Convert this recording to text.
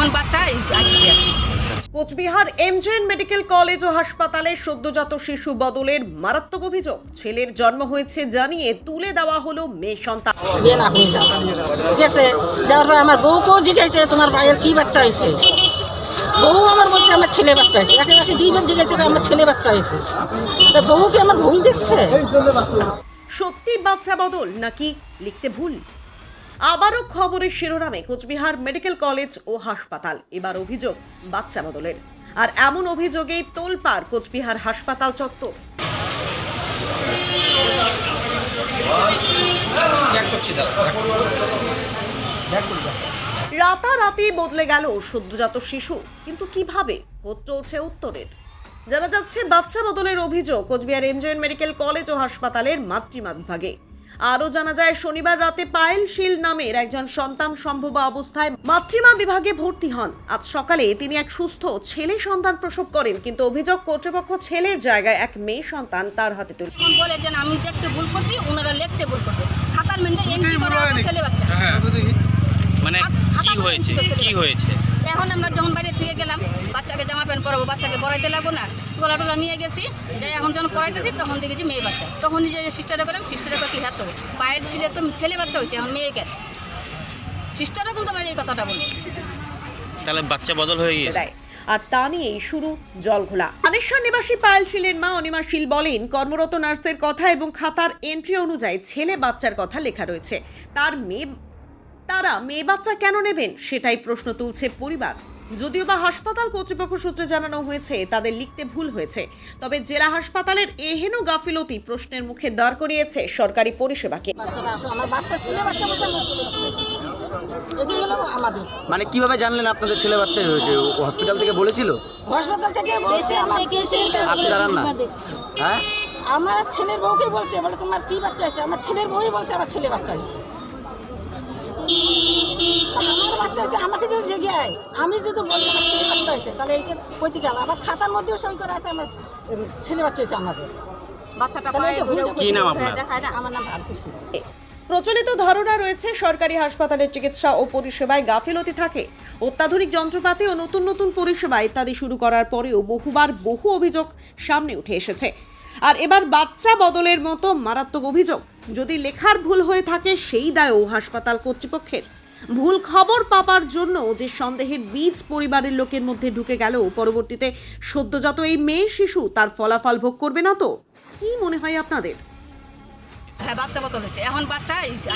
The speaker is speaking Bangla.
এখন বাচ্চা আসছে। কোচবিহার এমজেএন মেডিকেল কলেজ ও হাসপাতালে সদ্যজাত শিশু বদলের মারাত্মক অভিযোগ। ছেলের জন্ম হয়েছে জানিয়ে তুলে দেওয়া হলো মেয়ে সন্তান। বিয়ে না হয়ে যাও। পর আমার বউকেও জিজ্ঞাসা তোমার ভাইয়ের কি বাচ্চা হয়েছে? বউ আমার বলছে আমার ছেলে বাচ্চা হয়েছে। একে একে দুইবার জিজ্ঞাসা করে আমার ছেলে বাচ্চা হয়েছে। তা বউকে আমার ভুল দিচ্ছে? সত্যি বাচ্চা বদল নাকি লিখতে ভুল? আবারও খবরের শিরোনামে কোচবিহার মেডিকেল কলেজ ও হাসপাতাল। এবার অভিযোগ বাচ্চা বদলের। আর এমন অভিযোগেই তোলপাড় কোচবিহার হাসপাতাল চত্বর। রাতারাতি বদলে গেল সদ্যজাত শিশু। কিন্তু কীভাবে? খোঁজ চলছে উত্তরের। জানা যাচ্ছে, বাচ্চা বদলের অভিযোগ কোচবিহার এনজয়েন মেডিকেল কলেজ ও হাসপাতালের মাতৃমা বিভাগে। আরও জানা যায় শনিবার রাতে পায়েল শীল নামের একজন সন্তান সম্ভব অবস্থায় মাতৃমা বিভাগে ভর্তি হন। আজ সকালে তিনি এক সুস্থ ছেলে সন্তান প্রসব করেন কিন্তু অভিযোগ কর্তৃপক্ষ ছেলের জায়গায় এক মেয়ে সন্তান তার হাতে তুলে এখন বলে যে আমি দেখতে ভুল করছি ওনারা লিখতে ভুল করছে। খাতার মেন্দে এন্ট্রি করা ছেলে বাচ্চা। মানে কি হয়েছে? কি হয়েছে? এখন আমরা যখন বাইরে থেকে গেলাম বাচ্চাকে জামা প্যান্ট পরাবো বাচ্চাকে পড়াইতে লাগবো না তোলা টোলা নিয়ে গেছি যে এখন যখন পড়াইতেছি তখন দেখেছি মেয়ে বাচ্চা। তখন নিজে সিস্টারে করলাম সিস্টারে কি হ্যাঁ তো পায়ের ছিল তো ছেলে বাচ্চা হয়েছে এখন মেয়ে কেন সিস্টারও কিন্তু আমার এই কথাটা বলছে তাহলে বাচ্চা বদল হয়ে গিয়েছে। দেয় আর তা নিয়েই শুরু জলঘোলা। মানেশ্বর নিবাসী পায়েল শিলের মা অনিমা শীল বলেন কর্মরত নার্সের কথা এবং খাতার এন্ট্রি অনুযায়ী ছেলে বাচ্চার কথা লেখা রয়েছে। তার মেয়ে তারা মেয়ে বাচ্চা কেন নেবেন? সেটাই প্রশ্ন তুলছে পরিবার। যদিও বা হাসপাতাল কর্তৃপক্ষ সূত্রে জানানো হয়েছে তাদের লিখতে ভুল হয়েছে। তবে জেলা হাসপাতালের এহেন গাফিলতি প্রশ্নের মুখে দাঁড় করিয়েছে সরকারি পরিষেবাকে। মানে কীভাবে জানলেন আপনাদের ছেলে বাচ্চা? হয়েছে হসপিটাল থেকে বলেছিল? হাসপাতাল থেকে বলছে আমাকে এসে আপনি দাঁড়ান না। হ্যাঁ? আমার ছেলের বউকে বলছে বলে তোমার কি বাচ্চা হয়েছে? আমার ছেলের বউই বলছে আমার ছেলে বাচ্চা হয়েছে। আমার বাচ্চা হয়েছে আমাকে যদি জেগে আয় আমি যদি আমার ছেলে বাচ্চা হয়েছে তাহলে এইটা কইতে গেল আবার খাতার মধ্যেও সই করে আছে আমার ছেলে বাচ্চা হয়েছে আমাদের। বাচ্চাটা পায়ে ধরে কি নাম আপনার? আমার নাম ভারতী প্রচলিত ধারণা রয়েছে সরকারি হাসপাতালের চিকিৎসা ও পরিষেবায় গাফিলতি থাকে। অত্যাধুনিক যন্ত্রপাতি ও নতুন নতুন পরিষেবা ইত্যাদি শুরু করার পরেও বহুবার বহু অভিযোগ সামনে উঠে এসেছে। আর এবার বাচ্চা বদলের মতো মারাত্মক অভিযোগ। যদি লেখার ভুল হয়ে থাকে সেই দায়ও হাসপাতাল কর্তৃপক্ষের। ভুল খবর পাবার জন্য যে সন্দেহের বীজ পরিবারের লোকের মধ্যে ঢুকে গেল পরবর্তীতে সদ্যজাত এই মেয়ে শিশু তার ফলাফল ভোগ করবে না তো? কি মনে হয় আপনাদের? হ্যাঁ বাচ্চা বদল হয়েছে? এখন বাচ্চা আসছে